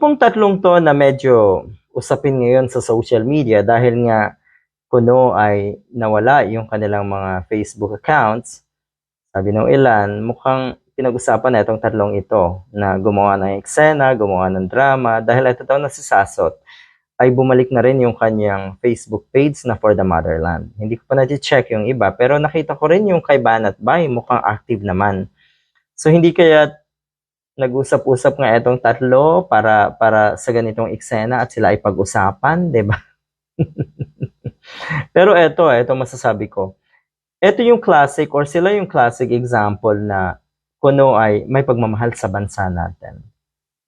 pong tatlong to na medyo usapin ngayon sa social media dahil nga kuno ay nawala yung kanilang mga Facebook accounts. Sabi ng ilan, mukhang pinag-usapan na itong tatlong ito na gumawa ng eksena, gumawa ng drama dahil ito daw na si Sasot ay bumalik na rin yung kanyang Facebook page na For the Motherland. Hindi ko pa na-check yung iba pero nakita ko rin yung kay Banat Bay mukhang active naman. So hindi kaya nag-usap-usap nga itong tatlo para para sa ganitong eksena at sila ay pag-usapan, 'di ba? Pero eto, eto masasabi ko. Ito yung classic or sila yung classic example na kuno ay may pagmamahal sa bansa natin.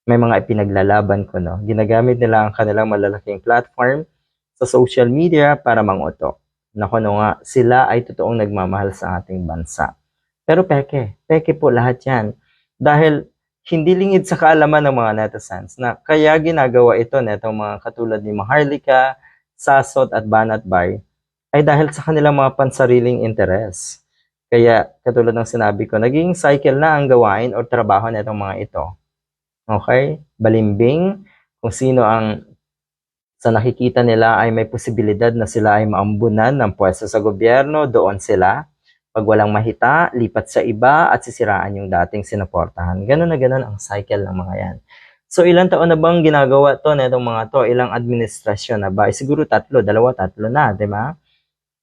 May mga ipinaglalaban kuno. Ginagamit nila ang kanilang malalaking platform sa social media para manguto. Na kuno nga, sila ay totoong nagmamahal sa ating bansa. Pero peke, peke po lahat yan. Dahil hindi lingid sa kaalaman ng mga netizens na kaya ginagawa ito netong mga katulad ni Maharlika, Sasot at Banat Bay ay dahil sa kanilang mga pansariling interes. Kaya katulad ng sinabi ko, naging cycle na ang gawain o trabaho nitong mga ito. Okay? Balimbing, kung sino ang sa nakikita nila ay may posibilidad na sila ay maambunan ng pwesto sa gobyerno, doon sila. Pag walang mahita, lipat sa iba at sisiraan yung dating sinuportahan. Ganun na ganun ang cycle ng mga yan. So ilang taon na bang ginagawa to na itong mga to? Ilang administrasyon na ba? Eh, siguro tatlo, dalawa, tatlo na, di ba?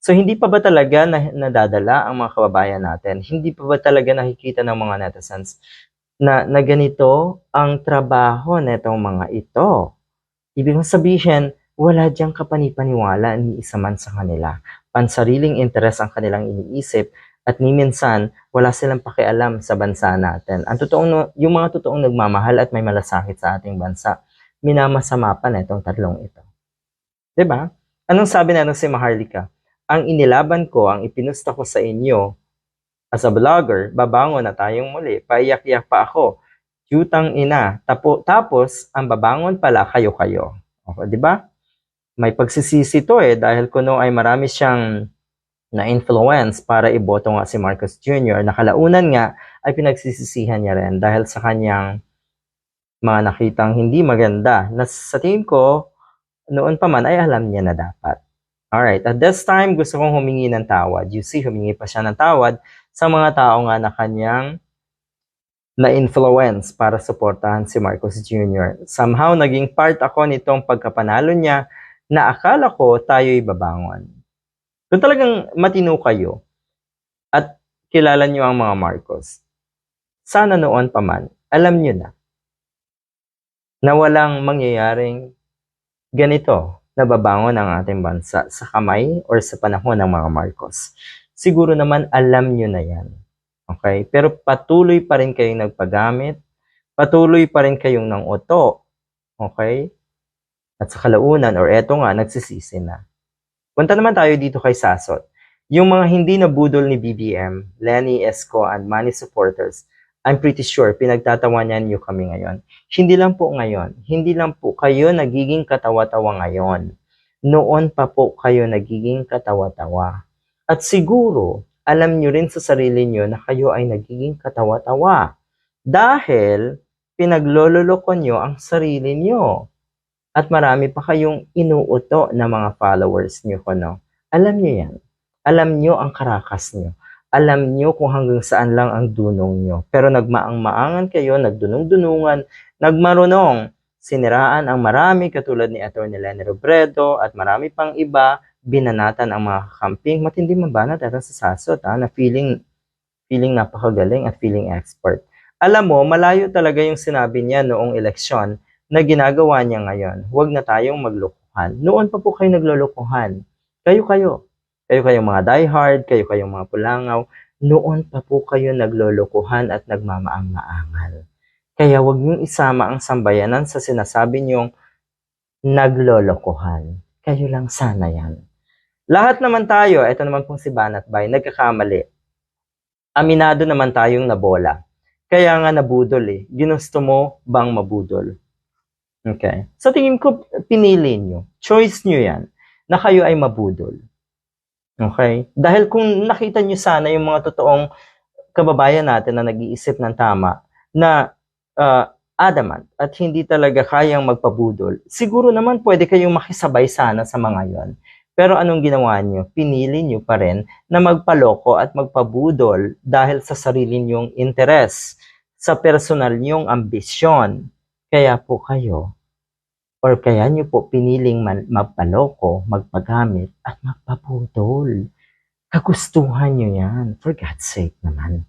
So hindi pa ba talaga na, nadadala ang mga kababayan natin? Hindi pa ba talaga nakikita ng mga netizens na, na ganito ang trabaho nitong mga ito? Ibig sabihin, wala diyang kapanipaniwala ni isa man sa kanila. Pansariling interes ang kanilang iniisip at ni minsan wala silang pakialam sa bansa natin. Ang totoong yung mga totoong nagmamahal at may malasakit sa ating bansa, minamasama pa na itong tatlong ito. ba? Anong sabi na si Maharlika? Ang inilaban ko, ang ipinusta ko sa inyo as a vlogger, babangon na tayong muli. Paiyak-iyak pa ako. Jutang ina. Tapo, tapos, ang babangon pala kayo-kayo. Okay, di ba? May pagsisisi to eh, dahil kuno ay marami siyang na-influence para iboto nga si Marcos Jr. Nakalaunan nga ay pinagsisisihan niya rin dahil sa kanyang mga nakitang hindi maganda na sa tingin ko noon pa man ay alam niya na dapat. Alright, at this time gusto kong humingi ng tawad. You see, humingi pa siya ng tawad sa mga tao nga na kanyang na-influence para suportahan si Marcos Jr. Somehow, naging part ako nitong pagkapanalo niya na akala ko tayo'y babangon. Kung talagang matino kayo at kilala niyo ang mga Marcos, sana noon pa man, alam niyo na na walang mangyayaring ganito na babangon ang ating bansa sa kamay or sa panahon ng mga Marcos. Siguro naman alam niyo na yan. Okay? Pero patuloy pa rin kayong nagpagamit, patuloy pa rin kayong nang uto. Okay? At sa kalaunan, or eto nga, nagsisisi na. Punta naman tayo dito kay Sasot. Yung mga hindi nabudol ni BBM, Lenny Esco, and Money supporters, I'm pretty sure pinagtatawanan niyo kami ngayon. Hindi lang po ngayon. Hindi lang po kayo nagiging katawa-tawa ngayon. Noon pa po kayo nagiging katawa-tawa. At siguro, alam niyo rin sa sarili niyo na kayo ay nagiging katawa-tawa. Dahil pinaglololoko niyo ang sarili niyo at marami pa kayong inuuto na mga followers niyo ko, no? Alam niyo yan. Alam niyo ang karakas niyo. Alam niyo kung hanggang saan lang ang dunong niyo. Pero nagmaang-maangan kayo, nagdunong-dunungan, nagmarunong, siniraan ang marami katulad ni Atty. Lenny Robredo at marami pang iba, binanatan ang mga kakamping. Matindi mabanat ito sa sasot, ha, na feeling, feeling napakagaling at feeling expert. Alam mo, malayo talaga yung sinabi niya noong eleksyon na ginagawa niya ngayon. Huwag na tayong maglokohan. Noon pa po kayo naglolokohan. Kayo-kayo. Kayo kayong mga diehard, kayo kayong mga pulangaw. Noon pa po kayo naglolokohan at nagmamaang-maangal. Kaya huwag niyong isama ang sambayanan sa sinasabi niyong naglolokohan. Kayo lang sana yan. Lahat naman tayo, ito naman pong si Banat Bay, nagkakamali. Aminado naman tayong nabola. Kaya nga nabudol eh. Ginusto mo bang mabudol? Okay. Sa tingin ko, pinili nyo. Choice nyo yan na kayo ay mabudol. Okay? Dahil kung nakita nyo sana yung mga totoong kababayan natin na nag-iisip ng tama, na uh, adamant at hindi talaga kayang magpabudol, siguro naman pwede kayong makisabay sana sa mga yon. Pero anong ginawa niyo? Pinili niyo pa rin na magpaloko at magpabudol dahil sa sarili niyong interes, sa personal niyong ambisyon. Kaya po kayo, or kaya niyo po piniling magpaloko, magpagamit, at magpabudol. Kagustuhan niyo yan. For God's sake naman.